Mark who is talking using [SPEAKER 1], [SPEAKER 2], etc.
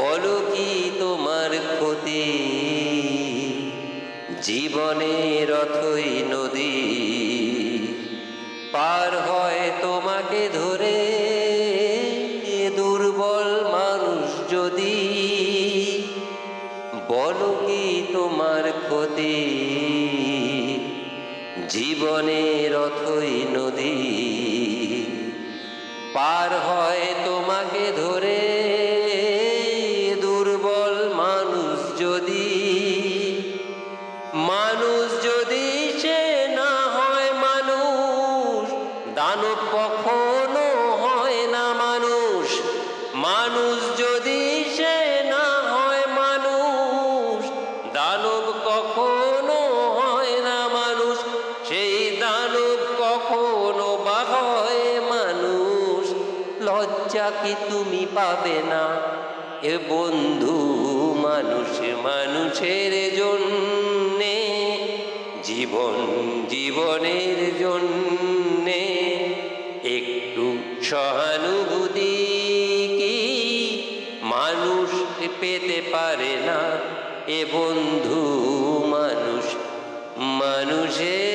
[SPEAKER 1] বলো কি তোমার ক্ষতি? জীবনের রথই নদী, পার হয় তোমাকে ধরে। দুর্বল মানুষ যদি বলো কি তোমার ক্ষতি? জীবনের রথই নদী, পার হয় কখনো হয় না মানুষ, সেই দানব কখনো বা হয় মানুষ। লজ্জা কি তুমি পাবে না? এ বন্ধু মানুষ, মানুষের জন্যে, জীবন জীবনের জন্যে। একটু সহানুভূতি কি মানুষ পেতে পারে না? এ বন্ধু মানুষ মানুষের